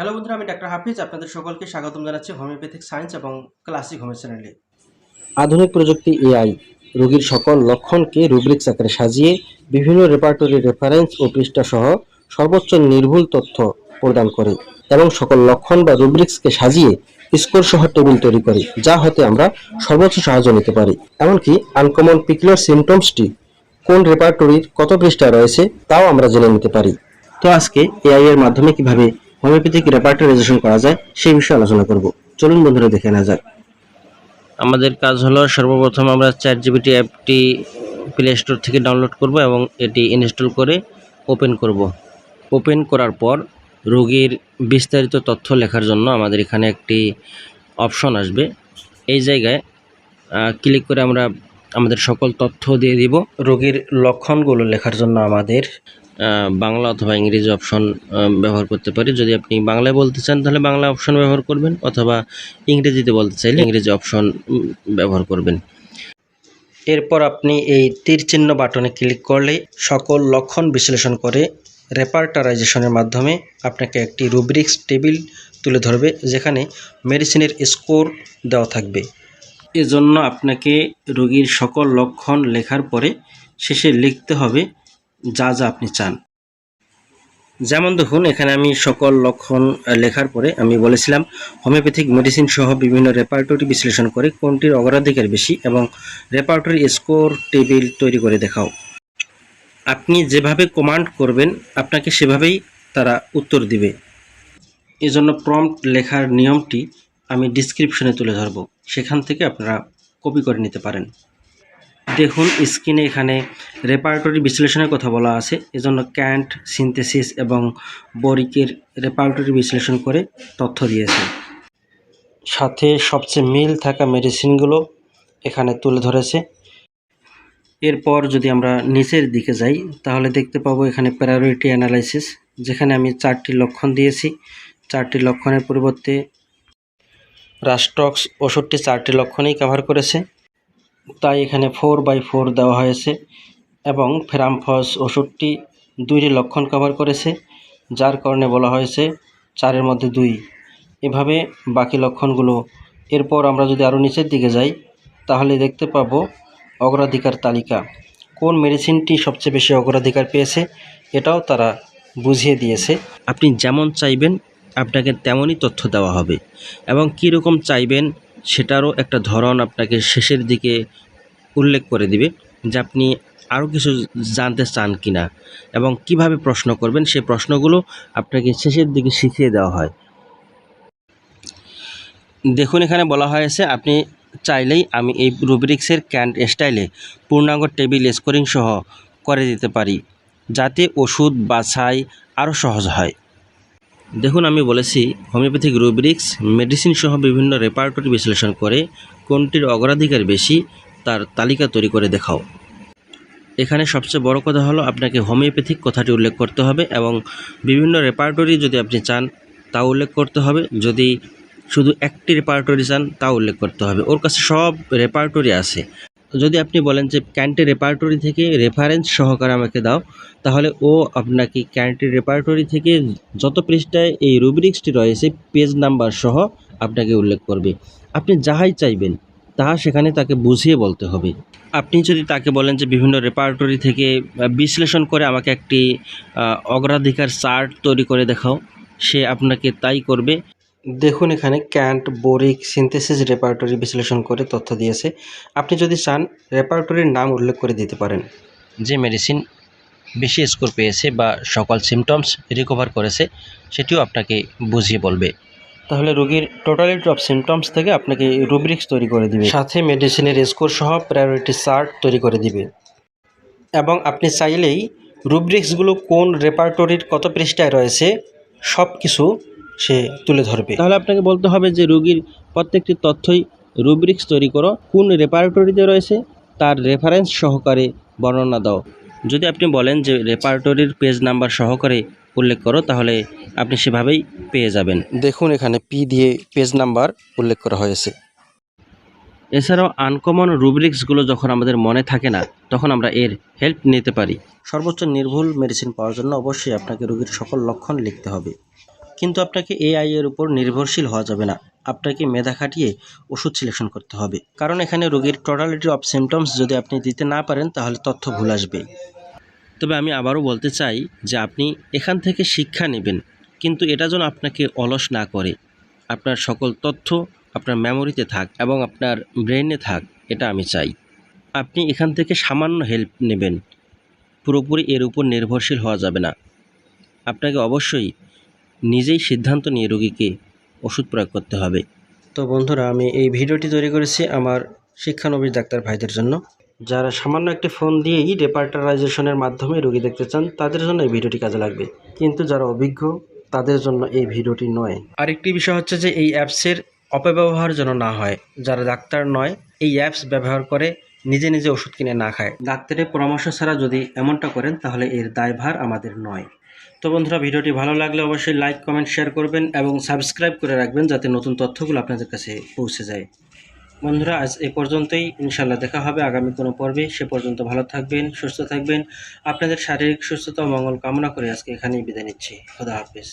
Hello বন্ধুরা, আমি doctor হাফিজ। আপনাদের সকলকে স্বাগতম জানাচ্ছি হোমিওপ্যাথিক সায়েন্স এবং ক্লাসিক হোমিও চ্যানেলে। আধুনিক প্রযুক্তি এআই রোগীর সকল লক্ষণকে রুব্রিক্স আকারে সাজিয়ে বিভিন্ন রেপার্টরি রেফারেন্স ও পৃষ্ঠা সহ সর্বোচ্চ নির্ভুল তথ্য প্রদান করে এবং সকল লক্ষণ বা রুব্রিক্সকে সাজিয়ে স্কোর সহ টেবিল তৈরি করে, যা হতে আমরা সর্বোচ্চ সাহায্য নিতে পারি। এমনকি আনকমন পিকুলার সিমটমসটি কোন রেপার্টরির কত পৃষ্ঠা রয়েছে, তাও আমরা জেনে নিতে পারি। তো আজকে এআই এর মাধ্যমে কীভাবে হোমিওপ্যাথিক রেপার্টরাইজেশন করা যায়, সেই বিষয়ে আলোচনা করব। চলুন বন্ধুরা দেখে নেওয়া যাক। আমাদের কাজ হলো সর্বপ্রথম আমরা চ্যাট জিবিটি অ্যাপটি প্লে স্টোর থেকে ডাউনলোড করব এবং এটি ইনস্টল করে ওপেন করব। ওপেন করার পর রোগীর বিস্তারিত তথ্য লেখার জন্য আমাদের এখানে একটি অপশন আসবে। এই জায়গায় ক্লিক করে আমরা আমাদের সকল তথ্য দিয়ে দিব। রোগীর লক্ষণগুলো লেখার জন্য আমাদের বাংলা অথবা ইংরেজি অপশন ব্যবহার করতে পারি। যদি আপনি বাংলায় বলতে চান তাহলে বাংলা অপশন ব্যবহার করবেন অথবা ইংরেজিতে বলতে চাইলে ইংরেজি অপশন ব্যবহার করবেন। এরপর আপনি এই তীর চিহ্ন বাটনে ক্লিক করলে সকল লক্ষণ বিশ্লেষণ করে রেপার্টারাইজেশনের মাধ্যমে আপনাকে একটি রুব্রিক্স টেবিল তুলে ধরবে যেখানে মেডিসিনের স্কোর দেওয়া থাকবে। এজন্য আপনাকে রোগীর সকল লক্ষণ লেখার পরে শেষে লিখতে হবে যা যা আপনি চান। যেমন দেখুন, এখানে আমি সকল লক্ষণ লেখার পরে আমি বলেছিলাম, হোমিওপ্যাথিক মেডিসিন সহ বিভিন্ন রেপার্টরি বিশ্লেষণ করে কোনটির অগ্রাধিকার বেশি এবং রেপার্টরি স্কোর টেবিল তৈরি করে দেখাও। আপনি যেভাবে কমান্ড করবেন, আপনাকে সেভাবেই তারা উত্তর দিবে। এজন্য প্রম্পট লেখার নিয়মটি আমি ডিসক্রিপশনে তুলে ধরব। সেখান থেকে আপনারা কপি করে নিতে পারেন। দেখুন, স্ক্রিনে এখানে রেপার্টরি বিশ্লেষণের কথা বলা আছে। এজন্য ক্যান্ট সিনথেসিস এবং বরিকের রেপার্টরি বিশ্লেষণ করে তথ্য দিয়েছে। সাথে সবচেয়ে মিল থাকা মেডিসিনগুলো এখানে তুলে ধরেছে। এরপর যদি আমরা নিচের দিকে যাই, তাহলে দেখতে পাবো এখানে প্রায়োরিটি অ্যানালাইসিস যেখানে আমি চারটি লক্ষণ দিয়েছি। চারটি লক্ষণের পরিবর্তে রাস্টক্স ওষুধটি চারটি লক্ষণেই কভার করেছে। তাই এখানে ফোর বাই ফোর দেওয়া হয়েছে এবং ফেরামফস ওষুধটি দুইটি লক্ষণ কভার করেছে, যার কারণে বলা হয়েছে চারের মধ্যে দুই। এভাবে বাকি লক্ষণগুলো। এরপর আমরা যদি আরও নিচের দিকে যাই, তাহলে দেখতে পাবো অগ্রাধিকার তালিকা। কোন মেডিসিনটি সবচেয়ে বেশি অগ্রাধিকার পেয়েছে, এটাও তারা বুঝিয়ে দিয়েছে। আপনি যেমন চাইবেন, আপনাকে তেমনই তথ্য দেওয়া হবে। এবং কীরকম চাইবেন সেটারও একটা ধরন আপনাকে শেষের দিকে উল্লেখ করে দিবে যে আপনি আরও কিছু জানতে চান কি না এবং কীভাবে প্রশ্ন করবেন সেই প্রশ্নগুলো আপনাকে শেষের দিকে শিখিয়ে দেওয়া হয়। দেখুন, এখানে বলা হয়েছে, আপনি চাইলেই আমি এই রুব্রিক্সের ক্যান্ট স্টাইলে পূর্ণাঙ্গ টেবিল স্কোরিং সহ করে দিতে পারি, যাতে ওষুধ বাছাই আরও সহজ হয়। দেখুন, আমি বলেছি হোমিওপ্যাথিক রুব্রিক্স, মেডিসিন সহ বিভিন্ন রেপার্টরি বিশ্লেষণ করে কোনটির অগ্রাধিকার বেশি তার তালিকা তৈরি করে দেখাও। এখানে সবচেয়ে বড় কথা হলো আপনাকে হোমিওপ্যাথিক কথাটি উল্লেখ করতে হবে এবং বিভিন্ন রেপার্টরি যদি আপনি চান তা উল্লেখ করতে হবে। যদি শুধু একটি রেপার্টরি চান তা উল্লেখ করতে হবে। ওর কাছে সব রেপার্টরি আছে। যদি আপনি বলেন যে ক্যান্টি রেপার্টরি থেকে রেফারেন্স সহকারে আমাকে দাও, তাহলে ও আপনাকে ক্যান্টি রেপার্টরি থেকে যত পৃষ্ঠায় এই রুব্রিক্সটি রয়েছে পেজ নাম্বার সহ আপনাকে উল্লেখ করবে। আপনি যাহাই চাইবেন, তাহা সেখানে তাকে বুঝিয়ে বলতে হবে। আপনি যদি তাকে বলেন যে বিভিন্ন রেপার্টরি থেকে বিশ্লেষণ করে আমাকে একটি অগ্রাধিকার চার্ট তৈরি করে দেখাও, সে আপনাকে তাই করবে। দেখুন এখানে ক্যান্ট বোরিক সিনথেসিস রেপার্টরি বিশ্লেষণ করে তথ্য দিয়েছে। আপনি যদি চান রেপার্টরির নাম উল্লেখ করে দিতে পারেন। যে মেডিসিন বেশি স্কোর পেয়েছে বা সকল সিমটমস রিকভার করেছে, সেটিও আপনাকে বুঝিয়ে বলবে। তাহলে রোগীর টোটালিটি অফ সিমটমস থেকে আপনাকে রুব্রিক্স তৈরি করে দিবে। সাথে মেডিসিনের স্কোর সহ প্রায়োরিটি চার্ট তৈরি করে দিবে। এবং আপনি চাইলেই রুব্রিক্সগুলো কোন রেপার্টরির কত পৃষ্ঠায় রয়েছে সব কিছু সে তুলে ধরবে। তাহলে আপনাকে বলতে হবে যে রোগীর প্রত্যেকটি তথ্যই রুব্রিক্স তৈরি করো কোন রেপারেটরিতে রয়েছে তার রেফারেন্স সহকারে বর্ণনা দাও। যদি আপনি বলেন যে রেপার্টরির পেজ নাম্বার সহকারে উল্লেখ করো তাহলে আপনি সেভাবেই পেয়ে যাবেন। দেখুন এখানে পি দিয়ে পেজ নাম্বার উল্লেখ করা হয়েছে। এছাড়াও আনকমন রুব্রিক্সগুলো যখন আমাদের মনে থাকে না তখন আমরা এর হেল্প নিতে পারি। সর্বোচ্চ নির্ভুল মেডিসিন পাওয়ার জন্য অবশ্যই আপনাকে রোগীর সকল লক্ষণ লিখতে হবে। কিন্তু আপনাকে এআই এর উপর নির্ভরশীল হওয়া যাবে না। আপনাকে মেধা খাটিয়ে ওষুধ সিলেকশন করতে হবে। কারণ এখানে রোগীর টোটালিটি অফ সিমটমস যদি আপনি দিতে না পারেন, তাহলে তথ্য ভুল আসবে। তবে আমি আবারও বলতে চাই যে আপনি এখান থেকে শিক্ষা নেবেন, কিন্তু এটা যেন আপনাকে অলস না করে। আপনার সকল তথ্য আপনার মেমোরিতে থাক এবং আপনার ব্রেনে থাক, এটা আমি চাই। আপনি এখান থেকে সামান্য হেল্প নেবেন। পুরোপুরি এর উপর নির্ভরশীল হওয়া যাবে না। আপনাকে অবশ্যই নিজেই সিদ্ধান্ত নিয়ে রোগীকে ওষুধ প্রয়োগ করতে হবে। তো বন্ধুরা, আমি এই ভিডিওটি তৈরি করেছি আমার শিক্ষানবিশ ডাক্তার ভাইদের জন্য। যারা সামান্য একটি ফোন দিয়েই রেপার্টারাইজেশনের মাধ্যমে রোগী দেখতে চান, তাদের জন্য এই ভিডিওটি কাজে লাগবে। কিন্তু যারা অভিজ্ঞ, তাদের জন্য এই ভিডিওটি নয়। আরেকটি বিষয় হচ্ছে যে, এই অ্যাপসের অপব্যবহার যেন না হয়। যারা ডাক্তার নয়, এই অ্যাপস ব্যবহার করে নিজে নিজে ওষুধ কিনে না খায়। ডাক্তারের পরামর্শ ছাড়া যদি এমনটা করেন, তাহলে এর দায়ভার আমাদের নয়। তো বন্ধুরা, ভিডিওটি ভালো লাগলে অবশ্যই লাইক কমেন্ট শেয়ার করবেন এবং সাবস্ক্রাইব করে রাখবেন যাতে নতুন তথ্যগুলো আপনাদের কাছে পৌঁছে যায়। বন্ধুরা, আজ এ পর্যন্তই। ইনশাল্লাহ দেখা হবে আগামী কোনো পর্বে। সে পর্যন্ত ভালো থাকবেন, সুস্থ থাকবেন। আপনাদের শারীরিক সুস্থতা মঙ্গল কামনা করে আজকে এখানেই বিদায় নিচ্ছি। খোদা হাফেজ।